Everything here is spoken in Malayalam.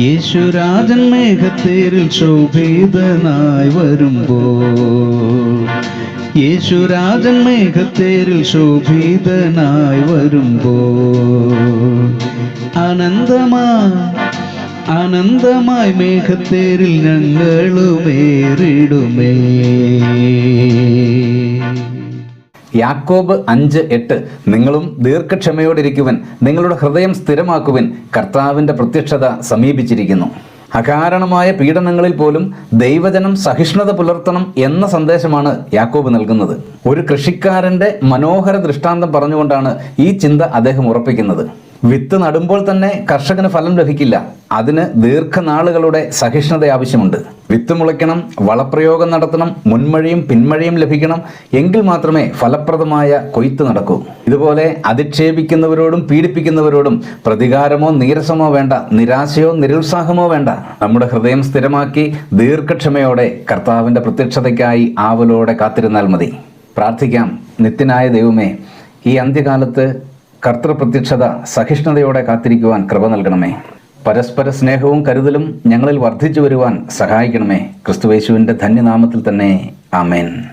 യേശുരാജൻ മേഘത്തേരിൽ ശോഭിതനായി വരുമ്പോൾ യേശുരാജൻ മേഘത്തേരിൽ ശോഭിതനായി വരുമ്പോൾ അനന്തമായി അനന്തമായി മേഘത്തേരിൽ ഞങ്ങളുമേറിടുമേ യാക്കോബ് അഞ്ച് എട്ട്. നിങ്ങളും ദീർഘക്ഷമയോടിരിക്കുവൻ. നിങ്ങളുടെ ഹൃദയം സ്ഥിരമാക്കുവൻ. കർത്താവിന്റെ പ്രത്യക്ഷത സമീപിച്ചിരിക്കുന്നു. അകാരണമായ പീഡനങ്ങളിൽ പോലും ദൈവജനം സഹിഷ്ണുത പുലർത്തണം എന്ന സന്ദേശമാണ് യാക്കോബ് നൽകുന്നത്. ഒരു കൃഷിക്കാരന്റെ മനോഹര ദൃഷ്ടാന്തം പറഞ്ഞുകൊണ്ടാണ് ഈ ചിന്ത അദ്ദേഹം ഉറപ്പിക്കുന്നത്. വിത്ത് നടുമ്പോൾ തന്നെ കർഷകന് ഫലം ലഭിക്കില്ല. അതിന് ദീർഘനാളുകളുടെ സഹിഷ്ണുത ആവശ്യമുണ്ട്. വിത്ത് മുളയ്ക്കണം വളപ്രയോഗം നടത്തണം മുൻമഴയും പിന്മഴയും ലഭിക്കണം എങ്കിൽ മാത്രമേ ഫലപ്രദമായ കൊയ്ത്ത് നടക്കൂ. ഇതുപോലെ അധിക്ഷേപിക്കുന്നവരോടും പീഡിപ്പിക്കുന്നവരോടും പ്രതികാരമോ നീരസമോ വേണ്ട നിരാശയോ നിരുത്സാഹമോ വേണ്ട നമ്മുടെ ഹൃദയം സ്ഥിരമാക്കി ദീർഘക്ഷമയോടെ കർത്താവിന്റെ പ്രത്യക്ഷതയ്ക്കായി ആവലോടെ കാത്തിരുന്നാൽ മതി. പ്രാർത്ഥിക്കാം. നിത്യനായ ദൈവമേ ഈ അന്ത്യകാലത്ത് കർത്തൃപ്രത്യക്ഷത സഹിഷ്ണുതയോടെ കാത്തിരിക്കുവാൻ കൃപ നൽകണമേ. പരസ്പര സ്നേഹവും കരുതലും ഞങ്ങളിൽ വർദ്ധിച്ചു വരുവാൻ സഹായിക്കണമേ. ക്രിസ്തുവേശുവിന്റെ ധന്യനാമത്തിൽ തന്നെ. ആമേൻ.